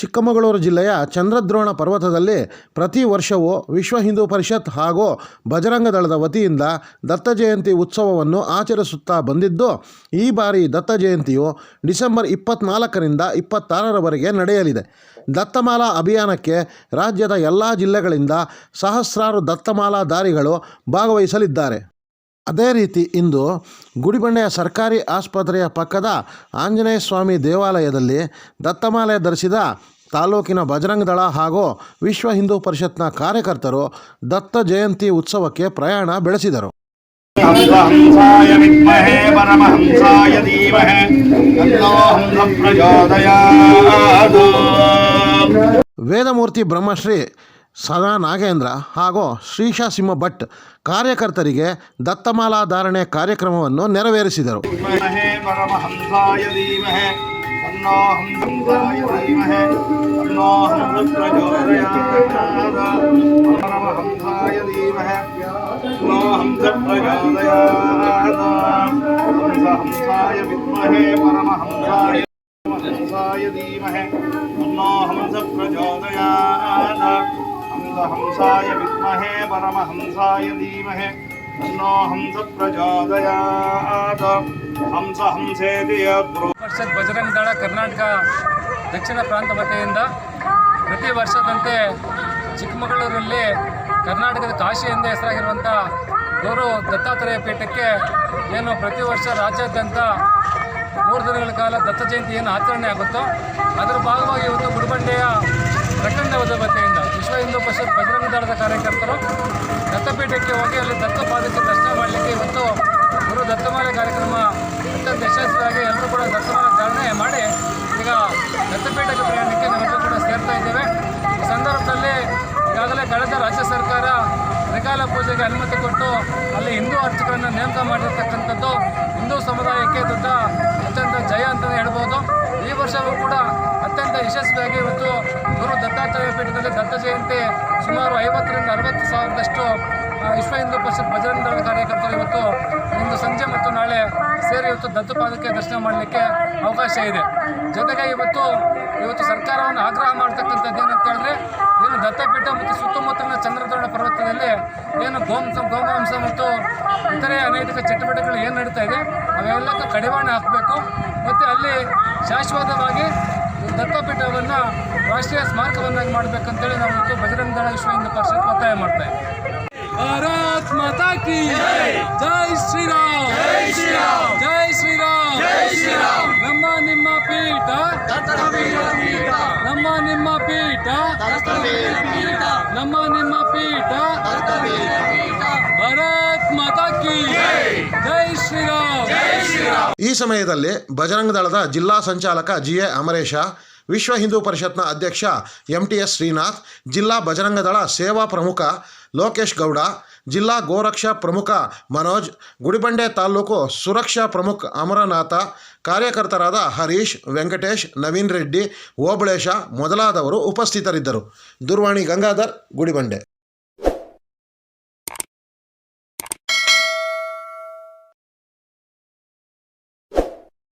ಚಿಕ್ಕಮಗಳೂರು ಜಿಲ್ಲೆಯ ಚಂದ್ರದ್ರೋಣ ಪರ್ವತದಲ್ಲಿ ಪ್ರತಿ ವರ್ಷವೂ ವಿಶ್ವ ಹಿಂದೂ ಪರಿಷತ್ ಹಾಗೂ ಬಜರಂಗ ದಳದ ವತಿಯಿಂದ ದತ್ತ ಜಯಂತಿ ಉತ್ಸವವನ್ನು ಆಚರಿಸುತ್ತಾ ಬಂದಿದ್ದು, ಈ ಬಾರಿ ದತ್ತ ಜಯಂತಿಯು ಡಿಸೆಂಬರ್ ಇಪ್ಪತ್ನಾಲ್ಕರಿಂದ ಇಪ್ಪತ್ತಾರರವರೆಗೆ ನಡೆಯಲಿದೆ. ದತ್ತಮಾಲಾ ಅಭಿಯಾನಕ್ಕೆ ರಾಜ್ಯದ ಎಲ್ಲ ಜಿಲ್ಲೆಗಳಿಂದ ಸಹಸ್ರಾರು ದತ್ತಮಾಲಾ ದಾರಿಗಳು ಭಾಗವಹಿಸಲಿದ್ದಾರೆ. ಅದೇ ರೀತಿ ಇಂದು ಗುಡಿಬಂಡೆಯ ಸರ್ಕಾರಿ ಆಸ್ಪತ್ರೆಯ ಪಕ್ಕದ ಆಂಜನೇಯ ಸ್ವಾಮಿ ದೇವಾಲಯದಲ್ಲಿ ದತ್ತಮಾಲೆ ಧರಿಸಿದ ತಾಲೂಕಿನ ಬಜರಂಗ ದಳ ಹಾಗೂ ವಿಶ್ವ ಹಿಂದೂ ಪರಿಷತ್ನ ಕಾರ್ಯಕರ್ತರು ದತ್ತ ಜಯಂತಿ ಉತ್ಸವಕ್ಕೆ ಪ್ರಯಾಣ ಬೆಳೆಸಿದರು. ವೇದಮೂರ್ತಿ ಬ್ರಹ್ಮಶ್ರೀ ಸದಾ ನಾಗೇಂದ್ರ ಹಾಗೂ ಶ್ರೀಶಾ ಸಿಂಹ ಭಟ್ ಕಾರ್ಯಕರ್ತರಿಗೆ ದತ್ತಮಾಲಾ ಧಾರಣೆ ಕಾರ್ಯಕ್ರಮವನ್ನು ನೆರವೇರಿಸಿದರು. ಧೀಮಹಿ ಹಂಸಾಯ ವಿದ್ಮಹೇ ಪರಮಹಂಸಾಯ ಧೀಮಹೆ. ತನ್ನೋ ಹಂಸ ಪ್ರಚೋದಯಾತ್ ಹಂಸ ಹಂಸೇತಿ ವರ್ಷದ ಬಜರಂಗ ದಳ ಕರ್ನಾಟಕ ದಕ್ಷಿಣ ಪ್ರಾಂತ ವತಿಯಿಂದ ಪ್ರತಿ ವರ್ಷದಂತೆ ಚಿಕ್ಕಮಗಳೂರಲ್ಲಿ ಕರ್ನಾಟಕದ ಕಾಶಿ ಎಂದೇ ಹೆಸರಾಗಿರುವಂಥ ಗೌರು ದತ್ತಾತ್ರೇಯ ಪೀಠಕ್ಕೆ ಏನು ಪ್ರತಿ ವರ್ಷ ರಾಜ್ಯಾದ್ಯಂತ ಮೂರು ದಿನಗಳ ಕಾಲ ದತ್ತ ಜಯಂತಿ ಏನು ಆಚರಣೆ ಆಗುತ್ತೋ, ಅದರ ಭಾಗವಾಗಿ ಇವತ್ತು ಗುಡಿಬಂಡೆಯ ಪ್ರಖಂಡದ ವತಿಯಿಂದ ದಳದ ಕಾರ್ಯಕರ್ತರು, ದತ್ತಪೀಠಕ್ಕೆ ಹೋಗಿ ಅಲ್ಲಿ ದತ್ತ ಪಾದಕ್ಕೆ ದರ್ಶನ ಮಾಡಲಿಕ್ಕೆ ಇವತ್ತು ಗುರು ದತ್ತಮಾಲೆ ಕಾರ್ಯಕ್ರಮ ಅತ್ಯಂತ ಯಶಸ್ವಿಯಾಗಿ ಎಲ್ಲರೂ ಕೂಡ ದತ್ತಮಾಲೆ ಧಾರಣೆ ಮಾಡಿ ಈಗ ದತ್ತಪೀಠಕ್ಕೆ ಪ್ರಯಾಣಕ್ಕೆ ನಾವೆಲ್ಲರೂ ಕೂಡ ಸೇರ್ತಾ ಇದ್ದೇವೆ. ಈ ಸಂದರ್ಭದಲ್ಲಿ ಈಗಾಗಲೇ ಕಳೆದ ರಾಜ್ಯ ಸರ್ಕಾರ ತ್ರಿಕಾಲ ಪೂಜೆಗೆ ಅನುಮತಿ ಕೊಟ್ಟು ಅಲ್ಲಿ ಹಿಂದೂ ಅರ್ಚಕರನ್ನು ನೇಮಕ ಮಾಡಿರ್ತಕ್ಕಂಥದ್ದು ದತ್ತ ಜಯಂತಿ ಸುಮಾರು ಐವತ್ತರಿಂದ ಅರವತ್ತು ಸಾವಿರದಷ್ಟು ವಿಶ್ವ ಹಿಂದೂ ಪರಿಷತ್ ಬಜರಂಗ ದಳ ಕಾರ್ಯಕರ್ತರು ಇವತ್ತು ಇಂದು ಸಂಜೆ ಮತ್ತು ನಾಳೆ ಸೇರಿ ಇವತ್ತು ದತ್ತಪಾದಕ್ಕೆ ದರ್ಶನ ಮಾಡಲಿಕ್ಕೆ ಅವಕಾಶ ಇದೆ. ಜೊತೆಗೆ ಇವತ್ತು ಇವತ್ತು ಸರ್ಕಾರವನ್ನು ಆಗ್ರಹ ಮಾಡ್ತಕ್ಕಂಥದ್ದು ಏನಂತ ಹೇಳಿದ್ರೆ, ಏನು ದತ್ತಪೀಠ ಮತ್ತು ಸುತ್ತಮುತ್ತಲಿನ ಚಂದ್ರದ್ರೋಣ ಪರ್ವತದಲ್ಲಿ ಏನು ಗೋಂಸ ಗೋಮಾಂಸ ಮತ್ತು ಇತರೆ ಅನೈತಿಕ ಚಟುವಟಿಕೆಗಳು ಏನು ನಡೀತಾ ಇದೆ, ಅವೆಲ್ಲಕ್ಕೂ ಕಡಿವಾಣ ಹಾಕಬೇಕು. ಮತ್ತು ಅಲ್ಲಿ ಶಾಶ್ವತವಾಗಿ ದತ್ತಪೀಠವನ್ನು ರಾಷ್ಟ್ರೀಯ ಸ್ಮಾರಕವನ್ನಾಗಿ ಮಾಡಬೇಕಂತೇಳಿ ನಾವು ಇವತ್ತು ಬಜರಂಗ ದಳ ವಿಶ್ವ ಹಿಂದೂ ಪರಿಷತ್ ಒತ್ತಾಯ ಮಾಡ್ತಾ ಇದ್ದೀವಿ. ಭಾರತ್ ಮಾತಾ ಕಿ ಜೈ! ಶ್ರೀರಾಮ್! ಜೈ ಶ್ರೀರಾಮ್! ಜೈ ಶ್ರೀರಾಮ್! ಜೈ ಶ್ರೀರಾಮ್! ನಮ್ಮ ನಿಮ್ಮ ಪೀಠ ನಮ್ಮ ನಿಮ್ಮ ಪೀಠ ನಮ್ಮ ನಿಮ್ಮ ಪೀಠ! ಈ ಸಮಯದಲ್ಲಿ ಬಜರಂಗ ದಳದ ಜಿಲ್ಲಾ ಸಂಚಾಲಕ ಜಿ ಎ ಅಮರೇಶ, ವಿಶ್ವ ಹಿಂದೂ ಪರಿಷತ್ನ ಅಧ್ಯಕ್ಷ ಎಂ ಟಿ ಎಸ್ ಶ್ರೀನಾಥ್, ಜಿಲ್ಲಾ ಬಜರಂಗ ದಳ ಸೇವಾ ಪ್ರಮುಖ ಲೋಕೇಶ್ ಗೌಡ, ಜಿಲ್ಲಾ ಗೋರಕ್ಷಾ ಪ್ರಮುಖ ಮನೋಜ್, ಗುಡಿಬಂಡೆ ತಾಲೂಕು ಸುರಕ್ಷಾ ಪ್ರಮುಖ ಅಮರನಾಥ, ಕಾರ್ಯಕರ್ತರಾದ ಹರೀಶ್, ವೆಂಕಟೇಶ್, ನವೀನ್ ರೆಡ್ಡಿ, ಓಬಳೇಶ ಮೊದಲಾದವರು ಉಪಸ್ಥಿತರಿದ್ದರು. ದೂರವಾಣಿ ಗಂಗಾಧರ್, ಗುಡಿಬಂಡೆ.